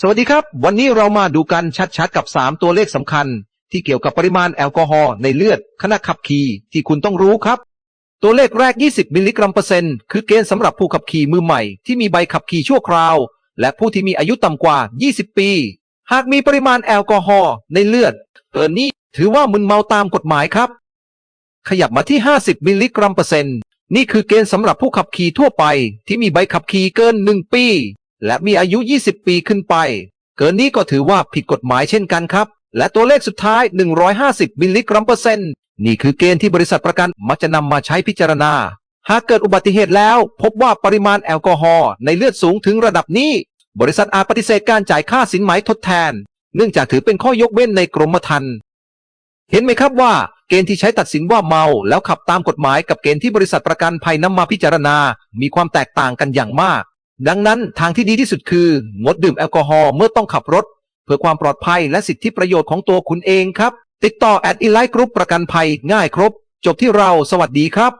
สวัสดีครับ วันนี้เรามาดูกันชัดๆกับ 3 ตัวเลขสำคัญ ที่เกี่ยวกับปริมาณแอลกอฮอล์ในเลือดขณะขับขี่ที่คุณต้องรู้ครับ ตัวเลขแรก 20 มิลลิกรัมเปอร์เซ็นต์คือเกณฑ์สำหรับผู้ขับขี่มือใหม่ที่มีใบขับขี่ชั่วคราว และผู้ที่มีอายุต่ำกว่า 20 ปี หากมีปริมาณแอลกอฮอล์ในเลือดเกินนี้ถือว่ามึนเมาตามกฎหมายครับ ขยับมาที่ 50 มิลลิกรัมเปอร์เซ็นต์นี่คือเกณฑ์สำหรับผู้ขับขี่ทั่วไป ที่มีใบขับขี่เกิน 1 ปี และมีอายุ 20 ปีขึ้นไป เกินนี้ก็ถือว่าผิดกฎหมายเช่นกันครับ และตัวเลขสุดท้าย 150 มิลลิกรัมเปอร์เซ็นต์นี่คือเกณฑ์ที่บริษัทประกันมักจะนำมาใช้พิจารณา หากเกิดอุบัติเหตุแล้ว พบว่าปริมาณแอลกอฮอล์ในเลือดสูงถึงระดับนี้ บริษัทอาจปฏิเสธการจ่ายค่าสินไหมทดแทน เนื่องจากถือเป็นข้อยกเว้นในกรมธรรม์เห็นไหมครับว่าเกณฑ์ที่ใช้ตัดสินว่าเมาแล้วขับตามกฎหมายกับเกณฑ์ที่บริษัทประกันภัยนำมาพิจารณา มีความแตกต่างกันอย่างมาก ดังนั้นทางที่ดีที่สุดคืองดดื่มแอลกอฮอล์เมื่อต้องขับรถ เพื่อความปลอดภัยและสิทธิประโยชน์ของตัวคุณเองครับ ติดต่อแอดอีไลท์กรุ๊ปประกันภัยง่ายครบ จบที่เราสวัสดีครับ